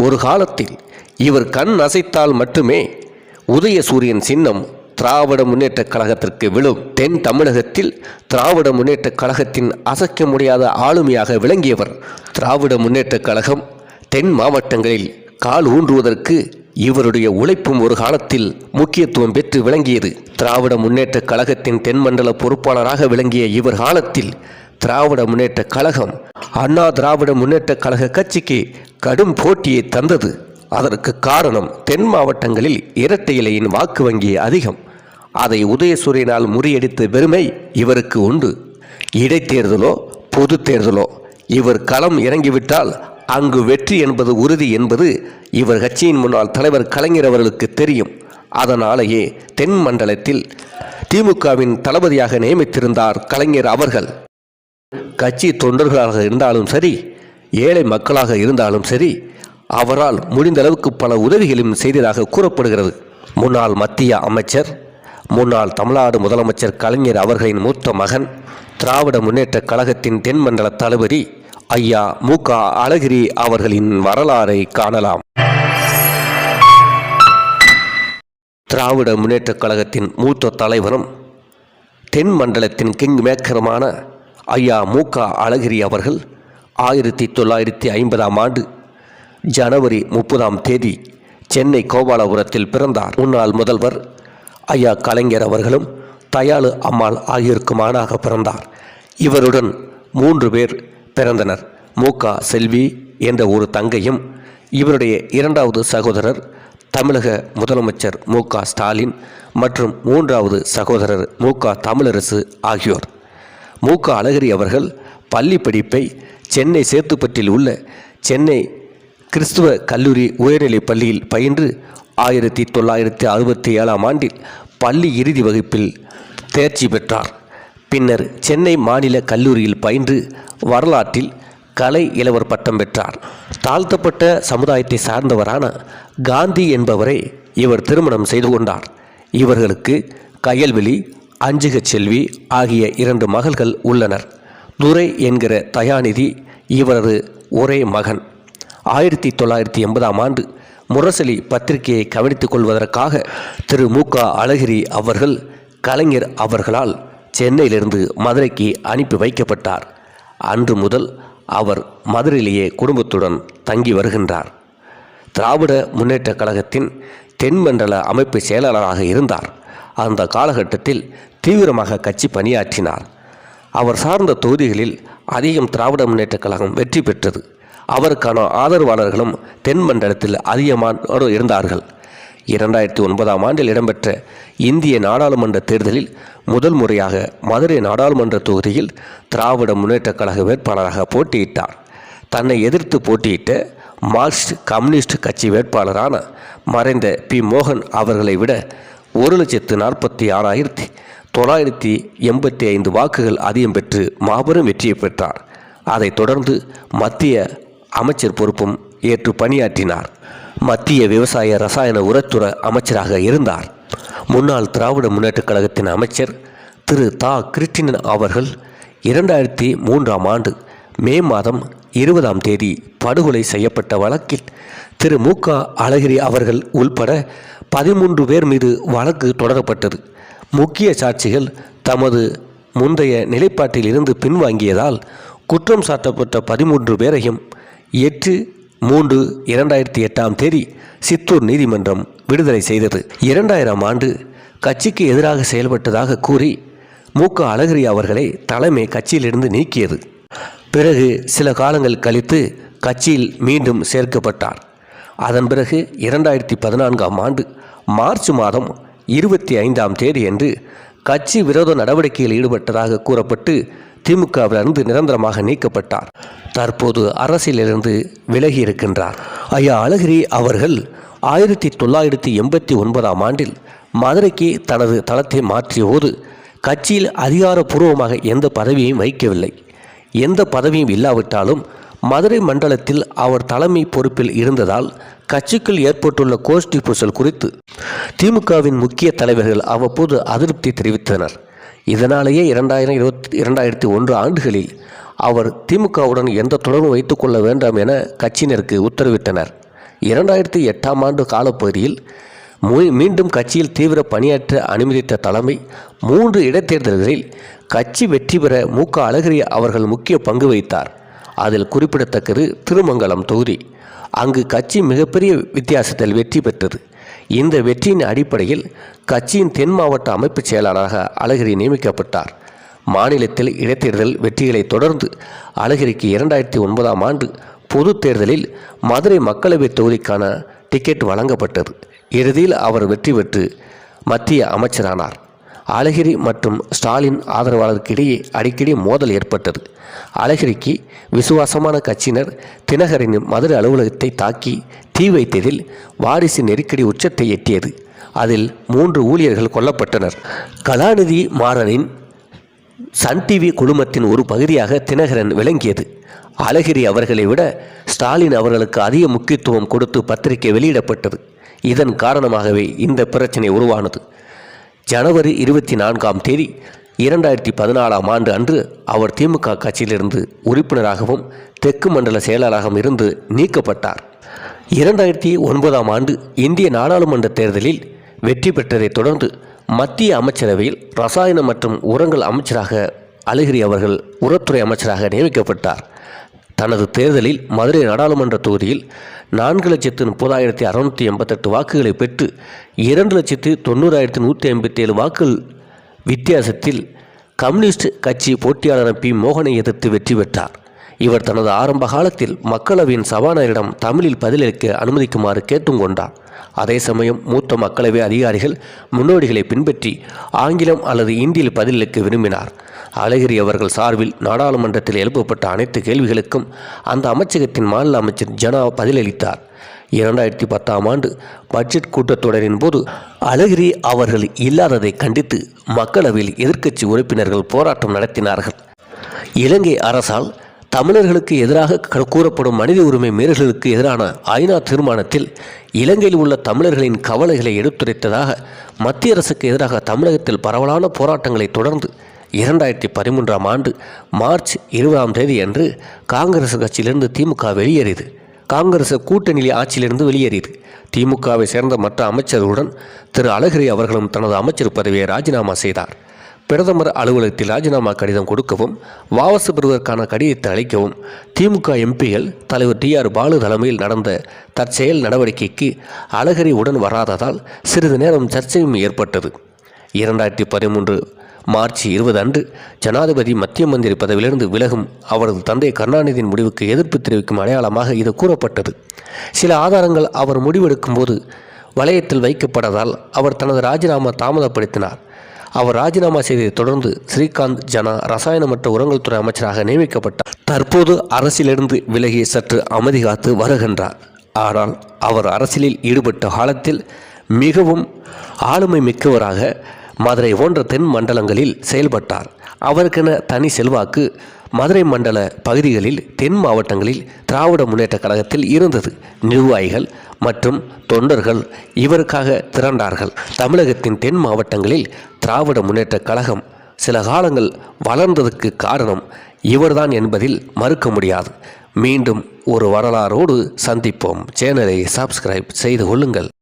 ஒரு காலத்தில் இவர் கண் அசைத்தால் மட்டுமே உதய சூரியன் சின்னம் திராவிட முன்னேற்றக் கழகத்திற்கு விழும். தென் தமிழகத்தில் திராவிட முன்னேற்றக் கழகத்தின் அசைக்க முடியாத ஆளுமையாக விளங்கியவர் திராவிட முன்னேற்றக் கழகம். தென் மாவட்டங்களில் கால் ஊன்றுவதற்கு இவருடைய உழைப்பும் ஒரு காலத்தில் முக்கியத்துவம் பெற்று விளங்கியது. திராவிட முன்னேற்றக் கழகத்தின் தென்மண்டல பொறுப்பாளராக விளங்கிய இவர் காலத்தில் திராவிட முன்னேற்ற கழகம் அண்ணா திராவிட முன்னேற்ற கழக கட்சிக்கு கடும் போட்டியை தந்தது. அதற்கு காரணம் தென் மாவட்டங்களில் இரட்டை இலையின் வாக்கு வங்கி அதிகம். அதை உதயசூரியனால் முறியடித்த பெருமை இவருக்கு உண்டு. இடைத்தேர்தலோ பொது தேர்தலோ இவர் களம் இறங்கிவிட்டால் அங்கு வெற்றி என்பது உறுதி என்பது இவர் கட்சியின் முன்னாள் தலைவர் கலைஞர் அவர்களுக்கு தெரியும். அதனாலேயே தென் மண்டலத்தில் திமுகவின் தளபதியாக நியமித்திருந்தார் கலைஞர் அவர்கள். கட்சி தொண்டர்களாக இருந்தாலும் சரி ஏழை மக்களாக இருந்தாலும் சரி அவரால் முடிந்த அளவுக்கு பல உதவிகளும் செய்ததாக கூறப்படுகிறது. முன்னாள் மத்திய அமைச்சர் முன்னாள் தமிழ்நாடு முதலமைச்சர் கலைஞர் அவர்களின் மூத்த மகன் திராவிட முன்னேற்ற கழகத்தின் தென்மண்டல தளபதி ஐயா மு க. அழகிரி அவர்களின் வரலாறை காணலாம். திராவிட முன்னேற்றக் கழகத்தின் மூத்த தலைவரும் தென் மண்டலத்தின் கிங் மேக்கருமான ஐயா மு க அழகிரி அவர்கள் ஆயிரத்தி தொள்ளாயிரத்தி ஐம்பதாம் ஆண்டு ஜனவரி முப்பதாம் தேதி சென்னை கோபாலபுரத்தில் பிறந்தார். முன்னாள் முதல்வர் ஐயா கலைஞர் அவர்களும் தயாளு அம்மாள் ஆகியோருக்கு மானாக பிறந்தார். இவருடன் மூன்று பேர் பிறந்தனர். மூகா செல்வி என்ற ஒரு தங்கையும் இவருடைய இரண்டாவது சகோதரர் தமிழக முதலமைச்சர் மு ஸ்டாலின் மற்றும் மூன்றாவது சகோதரர் மு தமிழரசு ஆகியோர். மு க அழகிரி அவர்கள் பள்ளி படிப்பை சென்னை சேத்துப்பட்டில் உள்ள சென்னை கிறிஸ்துவ கல்லூரி உயர்நிலைப் பள்ளியில் பயின்று ஆயிரத்தி தொள்ளாயிரத்தி அறுபத்தி ஏழாம் ஆண்டில் பள்ளி இறுதி வகுப்பில் தேர்ச்சி பெற்றார். பின்னர் சென்னை மாநில கல்லூரியில் பயின்று வரலாற்றில் கலை இளவர் பட்டம் பெற்றார். தாழ்த்தப்பட்ட சமுதாயத்தை சார்ந்தவரான காந்தி என்பவரை இவர் திருமணம் செய்து கொண்டார். இவர்களுக்கு கயல்வெளி அஞ்சுக செல்வி ஆகிய இரண்டு மகள்கள் உள்ளனர். துரை என்கிற தயாநிதி இவரது ஒரே மகன். ஆயிரத்தி தொள்ளாயிரத்தி எண்பதாம் ஆண்டு முரசொலி பத்திரிகையை கவனித்துக் கொள்வதற்காக திரு மு. க. அழகிரி அவர்கள் கலைஞர் அவர்களால் சென்னையிலிருந்து மதுரைக்கு அனுப்பி வைக்கப்பட்டார். அன்று முதல் அவர் மதுரையிலேயே குடும்பத்துடன் தங்கி வருகின்றார். திராவிட முன்னேற்றக் கழகத்தின் தென்மண்டல அமைப்பு செயலாளராக இருந்தார். அந்த காலகட்டத்தில் தீவிரமாக கட்சி பணியாற்றினார். அவர் சார்ந்த தொகுதிகளில் அதிகம் திராவிட முன்னேற்றக் கழகம் வெற்றி பெற்றது. அவருக்கான ஆதரவாளர்களும் தென் மண்டலத்தில் அதிகமானோர் இருந்தார்கள். இரண்டாயிரத்தி ஒன்பதாம் ஆண்டில் இடம்பெற்ற இந்திய நாடாளுமன்ற தேர்தலில் முதல் முறையாக மதுரை நாடாளுமன்ற தொகுதியில் திராவிட முன்னேற்றக் கழக வேட்பாளராக போட்டியிட்டார். தன்னை எதிர்த்து போட்டியிட்ட மார்க்சிஸ்ட் கம்யூனிஸ்ட் கட்சி வேட்பாளரான மறைந்த பி. மோகன் அவர்களை விட ஒரு லட்சத்து நாற்பத்தி ஆறாயிரத்தி தொள்ளாயிரத்தி எண்பத்தி ஐந்து வாக்குகள் அதிகம் பெற்று மாபெரும் வெற்றியை பெற்றார். அதைத் தொடர்ந்து மத்திய அமைச்சர் பொறுப்பும் ஏற்று பணியாற்றினார். மத்திய விவசாய ரசாயன உரத்துறை அமைச்சராக இருந்தார். முன்னாள் திராவிட முன்னேற்றக் கழகத்தின் அமைச்சர் திரு தா. கிருஷ்ணன் அவர்கள் இரண்டாயிரத்தி மூன்றாம் ஆண்டு மே மாதம் இருபதாம் தேதி படுகொலை செய்யப்பட்ட வழக்கில் திரு மு க. அழகிரி அவர்கள் உள்பட பதிமூன்று பேர் மீது வழக்கு தொடரப்பட்டது. முக்கிய சாட்சிகள் தமது முந்தைய நிலைப்பாட்டில் இருந்து பின்வாங்கியதால் குற்றம் சாட்டப்பட்ட பதிமூன்று பேரையும் எட்டு மூன்று இரண்டாயிரத்தி எட்டாம் தேதி சித்தூர் நீதிமன்றம் விடுதலை செய்தது. இரண்டாயிரம் ஆண்டு கட்சிக்கு எதிராக செயல்பட்டதாக கூறி மு. க. அழகிரி அவர்களை தலைமை கட்சியிலிருந்து நீக்கியது. பிறகு சில காலங்கள் கழித்து கட்சியில் மீண்டும் சேர்க்கப்பட்டார். அதன் பிறகு இரண்டாயிரத்தி பதினான்காம் ஆண்டு மார்ச் மாதம் இருபத்தி ஐந்தாம் தேதியன்று கட்சி விரோத நடவடிக்கையில் ஈடுபட்டதாக கூறப்பட்டு திமுகவிலிருந்து நிரந்தரமாக நீக்கப்பட்டார். தற்போது அரசியலிருந்து விலகி இருக்கின்றார் ஐயா அழகிரி அவர்கள் ஆயிரத்தி தொள்ளாயிரத்தி எண்பத்தி ஒன்பதாம் ஆண்டில் மதுரைக்கு தனது தளத்தை மாற்றிய போது கட்சியில் அதிகாரப்பூர்வமாக எந்த பதவியையும் வைக்கவில்லை எந்த பதவியும் இல்லாவிட்டாலும் மதுரை மண்டலத்தில் அவர் தலைமை பொறுப்பில் இருந்ததால் கட்சிக்குள் ஏற்பட்டுள்ள கோஷ்டி பூசல் குறித்து திமுகவின் முக்கிய தலைவர்கள் அவ்வப்போது அதிருப்தி தெரிவித்தனர். இதனாலேயே இரண்டாயிரம் இருபத்தி இரண்டாயிரத்தி ஒன்று ஆண்டுகளில் அவர் திமுகவுடன் எந்த தொடர்பும் வைத்துக்கொள்ள வேண்டாம் என கட்சியினருக்கு உத்தரவிட்டனர். இரண்டாயிரத்தி எட்டாம் ஆண்டு காலப்பகுதியில் மீண்டும் கட்சியில் தீவிர பணியாற்ற அனுமதித்த தலைமை மூன்று இடைத்தேர்தல்களில் கட்சி வெற்றி பெற மு க. அழகிரி அவர்கள் முக்கிய பங்கு வகித்தார். அதில் குறிப்பிடத்தக்கது திருமங்கலம் தொகுதி. அங்கு கட்சி மிகப்பெரிய வித்தியாசத்தில் வெற்றி பெற்றது. இந்த வெற்றியின் அடிப்படையில் கட்சியின் தென் மாவட்ட அமைப்புச் செயலாளராக அழகிரி நியமிக்கப்பட்டார். மாநிலத்தில் இடைத்தேர்தல் வெற்றிகளை தொடர்ந்து அழகிரிக்கு இரண்டாயிரத்தி ஒன்பதாம் ஆண்டு பொது தேர்தலில் மதுரை மக்களவைத் தொகுதிக்கான டிக்கெட் வழங்கப்பட்டது. இறுதியில் அவர் வெற்றி பெற்று மத்திய அமைச்சரானார். அழகிரி மற்றும் ஸ்டாலின் ஆதரவாளருக்கு இடையே அடிக்கடி மோதல் ஏற்பட்டது. அழகிரிக்கு விசுவாசமான கட்சியினர் தினகரின் மதுரை அலுவலகத்தை தாக்கி தீ வைத்ததில் வாரிசு நெருக்கடி உச்சத்தை எட்டியது. அதில் மூன்று ஊழியர்கள் கொல்லப்பட்டனர். கலாநிதி மாறனின் சன் டிவி குழுமத்தின் ஒரு பகுதியாக தினகரன் விளங்கியது. அழகிரி அவர்களை விட ஸ்டாலின் அவர்களுக்கு அதிக முக்கியத்துவம் கொடுத்து பத்திரிகை வெளியிடப்பட்டது. இதன் காரணமாகவே இந்த பிரச்சனை உருவானது. ஜனவரி இருபத்தி நான்காம் தேதி இரண்டாயிரத்தி பதினாலாம் ஆண்டு அன்று அவர் திமுக கட்சியிலிருந்து உறுப்பினராகவும் தெற்கு மண்டல செயலாளராகவும் இருந்து நீக்கப்பட்டார். இரண்டாயிரத்தி ஒன்பதாம் ஆண்டு இந்திய நாடாளுமன்ற தேர்தலில் வெற்றி பெற்றதைத் தொடர்ந்து மத்திய அமைச்சரவையில் ரசாயனம் மற்றும் உரங்கள் அமைச்சராக அழகிரி அவர்கள் உரத்துறை அமைச்சராக நியமிக்கப்பட்டார். தனது தேர்தலில் மதுரை நாடாளுமன்ற தொகுதியில் நான்கு லட்சத்து முப்பதாயிரத்தி அறுநூற்றி எண்பத்தெட்டு வாக்குகளை பெற்று இரண்டு லட்சத்து தொண்ணூறாயிரத்தி நூற்றி ஐம்பத்தி ஏழு வாக்குகள் வித்தியாசத்தில் கம்யூனிஸ்ட் கட்சி போட்டியாளர் பி மோகனை எதிர்த்து வெற்றி பெற்றார். இவர் தனது ஆரம்ப காலத்தில் மக்களவையின் சபாநாயகரிடம் தமிழில் பதிலளிக்க அனுமதிக்குமாறு கேட்டும் கொண்டார் அதே சமயம் மூத்த மக்களவை அதிகாரிகள் முன்னோடிகளை பின்பற்றி ஆங்கிலம் அல்லது இந்தியில் பதிலளிக்க விரும்பினார். அழகிரி அவர்கள் சார்பில் நாடாளுமன்றத்தில் எழுப்பப்பட்ட அனைத்து கேள்விகளுக்கும் அந்த அமைச்சகத்தின் மாநில அமைச்சர் ஜனா பதிலளித்தார். இரண்டாயிரத்தி பத்தாம் ஆண்டு பட்ஜெட் கூட்டத்தொடரின் போது அழகிரி அவர்கள் இல்லாததை கண்டித்து மக்களவையில் எதிர்க்கட்சி உறுப்பினர்கள் போராட்டம் நடத்தினார்கள். இலங்கை அரசால் தமிழர்களுக்கு எதிராக கூறப்படும் மனித உரிமை மீறல்களுக்கு எதிரான ஐநா தீர்மானத்தில் இலங்கையில் உள்ள தமிழர்களின் கவலைகளை எடுத்துரைத்ததாக மத்திய அரசுக்கு எதிராக தமிழகத்தில் பரவலான போராட்டங்களை தொடர்ந்து இரண்டாயிரத்தி பதிமூன்றாம் ஆண்டு மார்ச் இருபதாம் தேதி அன்று காங்கிரஸ் கட்சியிலிருந்து திமுக வெளியேறியது. காங்கிரஸ் கூட்டணி ஆட்சியிலிருந்து வெளியேறியது. திமுகவை சேர்ந்த மற்ற அமைச்சர்களுடன் திரு அழகிரி அவர்களும் தனது அமைச்சர் பதவியை ராஜினாமா செய்தார். பிரதமர் அலுவலகத்தில் ராஜினாமா கடிதம் கொடுக்கவும் வாபசு பெறுவதற்கான கடிதத்தை அளிக்கவும் திமுக எம்பிகள் தலைவர் டி ஆர் பாலு தலைமையில் நடந்த தற்செயல் நடவடிக்கைக்கு அழகரி உடன் வராததால் சிறிது நேரம் சர்ச்சையும் ஏற்பட்டது. இரண்டாயிரத்தி பதிமூன்று மார்ச் இருபது அன்று ஜனாதிபதி மத்திய மந்திரி பதவியிலிருந்து விலகும் அவரது தந்தை கருணாநிதியின் முடிவுக்கு எதிர்ப்பு தெரிவிக்கும் அடையாளமாக இது கூறப்பட்டது. சில ஆதாரங்கள் அவர் முடிவெடுக்கும் போது வளையத்தில் வைக்கப்பட்டதால் அவர் தனது ராஜினாமா தாமதப்படுத்தினார். அவர் ராஜினாமா செய்ததை தொடர்ந்து ஸ்ரீகாந்த் ஜனா ரசாயனமற்ற உரங்கள் துறை அமைச்சராக நியமிக்கப்பட்டார். தற்போது அரசிலிருந்து விலகி சற்று அமைதி காத்து வருகின்றார். ஆனால் அவர் அரசியலில் ஈடுபட்ட காலத்தில் மிகவும் ஆளுமை மிக்கவராக மதுரை போன்ற தென் மண்டலங்களில் செயல்பட்டார். அவருக்கென தனி செல்வாக்கு மதுரை மண்டல பகுதிகளில் தென் மாவட்டங்களில் திராவிட முன்னேற்ற கழகத்தில் இருந்தது. நிர்வாகிகள் மற்றும் தொண்டர்கள் இவருக்காக திரண்டார்கள். தமிழகத்தின் தென் மாவட்டங்களில் திராவிட முன்னேற்ற கழகம் சில காலங்கள் வளர்ந்ததற்கு காரணம் இவர்தான் என்பதில் மறுக்க முடியாது. மீண்டும் ஒரு வரலாறோடு சந்திப்போம். சேனலை சப்ஸ்கிரைப் செய்து கொள்ளுங்கள்.